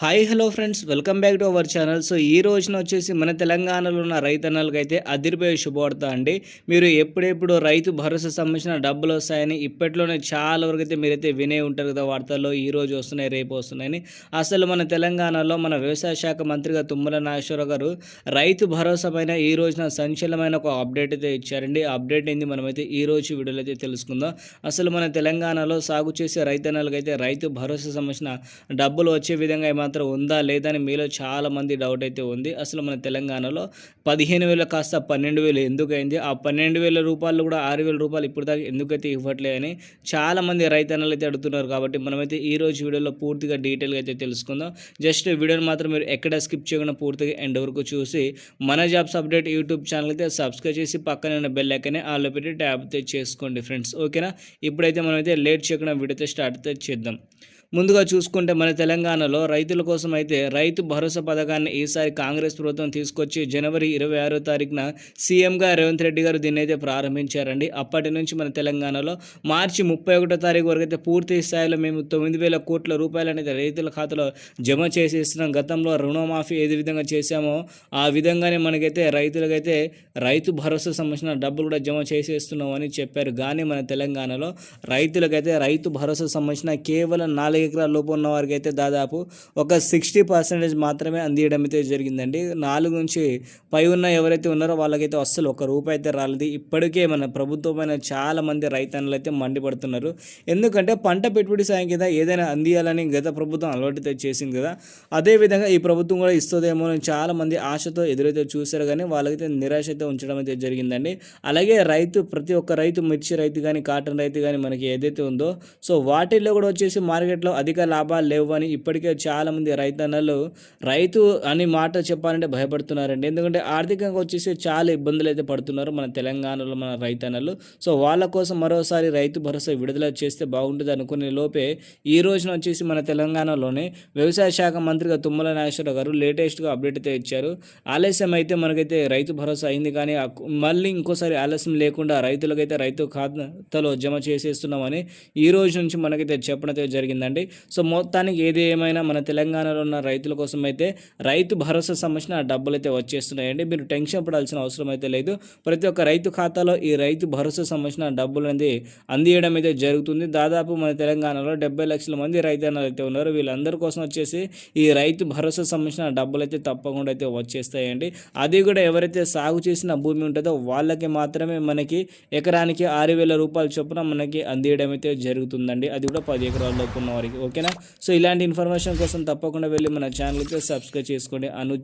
Hi hello friends welcome back to our channel so ఈ రోజున వచ్చేసి మన తెలంగాణలో ఉన్న రైతన్నలకు అయితే అదిరిపోయే శుభవార్త అండి. మీరు ఎప్పుడెప్పుడు రైతు భరోసా సంబంధించిన డబ్బులు వస్తాయని ఇప్పట్లోనే చాలా వరకు అయితే మీరైతే వినే ఉంటారు కదా వార్తల్లో. ఈ రోజు వస్తున్నాయి రేపు వస్తున్నాయని. అసలు మన తెలంగాణలో మన వ్యవసాయ శాఖ మంత్రిగా తుమ్మల నాగేశ్వరరావు గారు రైతు భరోసా పైన ఈ రోజున సంచలనమైన ఒక అప్డేట్ అయితే ఇచ్చారండి. ఆ అప్డేట్ ఏంది మనమైతే ఈ రోజు వీడియోలో అయితే తెలుసుకుందాం. అసలు మన తెలంగాణలో సాగు చేసే రైతన్నలకు అయితే రైతు భరోసా సంబంధించిన డబ్బులు వచ్చే విధంగా మాత్రం ఉందా లేదా అని మీలో చాలా మంది డౌట్ అయితే ఉంది. అసలు మన తెలంగాణలో పదిహేను వేల కాస్త పన్నెండు వేలు ఎందుకైంది? ఆ పన్నెండు వేల రూపాయలు కూడా ఆరు వేల రూపాయలు ఇప్పుడు దాకా ఎందుకైతే ఇవ్వట్లే అని చాలా మంది రైతన్నలు అయితే అడుగుతున్నారు కాబట్టి మనమైతే ఈ రోజు వీడియోలో పూర్తిగా డీటెయిల్గా అయితే తెలుసుకుందాం. జస్ట్ వీడియోని మాత్రం మీరు ఎక్కడ స్కిప్ చేయకుండా పూర్తిగా ఎండ్ వరకు చూసి మన జాబ్స్ అప్డేట్ యూట్యూబ్ ఛానల్ అయితే సబ్స్క్రైబ్ చేసి పక్కన ఉన్న బెల్ ఐకనే ఆల్లో పెట్టి ట్యాబ్ అయితే చేసుకోండి ఫ్రెండ్స్ ఓకేనా ఇప్పుడైతే మనమైతే లేట్ చేయకుండా వీడియో అయితే స్టార్ట్ అయితే చేద్దాం. ముందుగా చూసుకుంటే మన తెలంగాణలో రైతుల కోసం అయితే రైతు భరోసా పథకాన్ని ఈసారి కాంగ్రెస్ ప్రభుత్వం తీసుకొచ్చి జనవరి ఇరవై ఆరో తారీఖున సీఎంగా రేవంత్ రెడ్డి గారు దీన్ని అయితే ప్రారంభించారండి. అప్పటి నుంచి మన తెలంగాణలో మార్చి ముప్పై ఒకటో తారీఖు వరకు అయితే పూర్తి స్థాయిలో మేము తొమ్మిది వేల కోట్ల రూపాయలు అనేది రైతుల ఖాతాలో జమ చేసేస్తున్నాం. గతంలో రుణమాఫీ ఏ విధంగా చేశామో ఆ విధంగానే మనకైతే రైతులకైతే రైతు భరోసా సంబంధించిన డబ్బులు కూడా జమ చేసేస్తున్నామని చెప్పారు. కానీ మన తెలంగాణలో రైతులకైతే రైతు భరోసా సంబంధించిన కేవలం నాలుగు ఎకరాల లోపు ఉన్న వారికి అయితే దాదాపు ఒక సిక్స్టీ పర్సెంటేజ్ మాత్రమే అందియడం అయితే జరిగిందండి. నాలుగు నుంచి పై ఉన్న ఎవరైతే ఉన్నారో వాళ్ళకైతే అస్సలు ఒక రూపాయి అయితే రాలేదు. ఇప్పటికే మన ప్రభుత్వమైన చాలా మంది రైతన్నులు అయితే మండిపడుతున్నారు. ఎందుకంటే పంట పెట్టుబడి సాయం కింద ఏదైనా అందియాలని గత ప్రభుత్వం అలవాటు అయితే చేసింది కదా. అదేవిధంగా ఈ ప్రభుత్వం కూడా ఇస్తుందేమో అని చాలా మంది ఆశతో ఎదురైతే చూశారు కానీ వాళ్ళకైతే నిరాశ అయితే ఉంచడం అయితే జరిగిందండి. అలాగే రైతు ప్రతి ఒక్క రైతు మిర్చి రైతు కానీ కాటన్ రైతు కానీ మనకి ఏదైతే ఉందో సో వాటిల్లో కూడా వచ్చేసి మార్కెట్లో అధిక లాభాలు లేవు అని ఇప్పటికే చాలామంది రైతన్నలు రైతు అని మాట చెప్పాలంటే భయపడుతున్నారండి. ఎందుకంటే ఆర్థికంగా వచ్చేసి చాలా ఇబ్బందులు అయితే పడుతున్నారు మన తెలంగాణలో మన రైతన్నలు. సో వాళ్ళ కోసం మరోసారి రైతు భరోసా విడుదల చేస్తే బాగుంటుంది అనుకునే లోపే ఈ రోజున వచ్చేసి మన తెలంగాణలోనే వ్యవసాయ శాఖ మంత్రిగా తుమ్మల నాగేశ్వరరావు గారు లేటెస్ట్గా అప్డేట్ అయితే ఇచ్చారు. ఆలస్యం అయితే మనకైతే రైతు భరోసా అయింది కానీ మళ్ళీ ఇంకోసారి ఆలస్యం లేకుండా రైతులకైతే రైతు ఖాతాలో జమ చేసేస్తున్నామని ఈ రోజు నుంచి మనకైతే చెప్పడం జరిగిందండి. జరిగిందండి సో మొత్తానికి ఏది ఏమైనా మన తెలంగాణలో ఉన్న రైతుల కోసం అయితే రైతు భరోసా సంబంధించిన డబ్బులు అయితే వచ్చేస్తున్నాయండి. మీరు టెన్షన్ పడాల్సిన అవసరం అయితే లేదు. ప్రతి ఒక్క రైతు ఖాతాలో ఈ రైతు భరోసా సంబంధించిన డబ్బులు అనేది అందియడం అయితే జరుగుతుంది. దాదాపు మన తెలంగాణలో డెబ్బై లక్షల మంది రైతన్నలు అయితే ఉన్నారు. వీళ్ళందరి కోసం వచ్చేసి ఈ రైతు భరోసా సంబంధించిన డబ్బులు అయితే తప్పకుండా అయితే వచ్చేస్తాయండి. అది కూడా ఎవరైతే సాగు చేసిన భూమి ఉంటుందో వాళ్ళకి మాత్రమే మనకి ఎకరానికి ఆరు వేల రూపాయల చొప్పున మనకి అందియడం అయితే జరుగుతుందండి. అది కూడా పది ఎకరాల లోపు ఉన్న వారికి ఓకేనా? సో ఇలాంటి ఇన్ఫర్మేషన్ కోసం తప్పకుండా వెళ్ళి మన ఛానల్కి సబ్స్క్రైబ్ చేసుకోండి. అను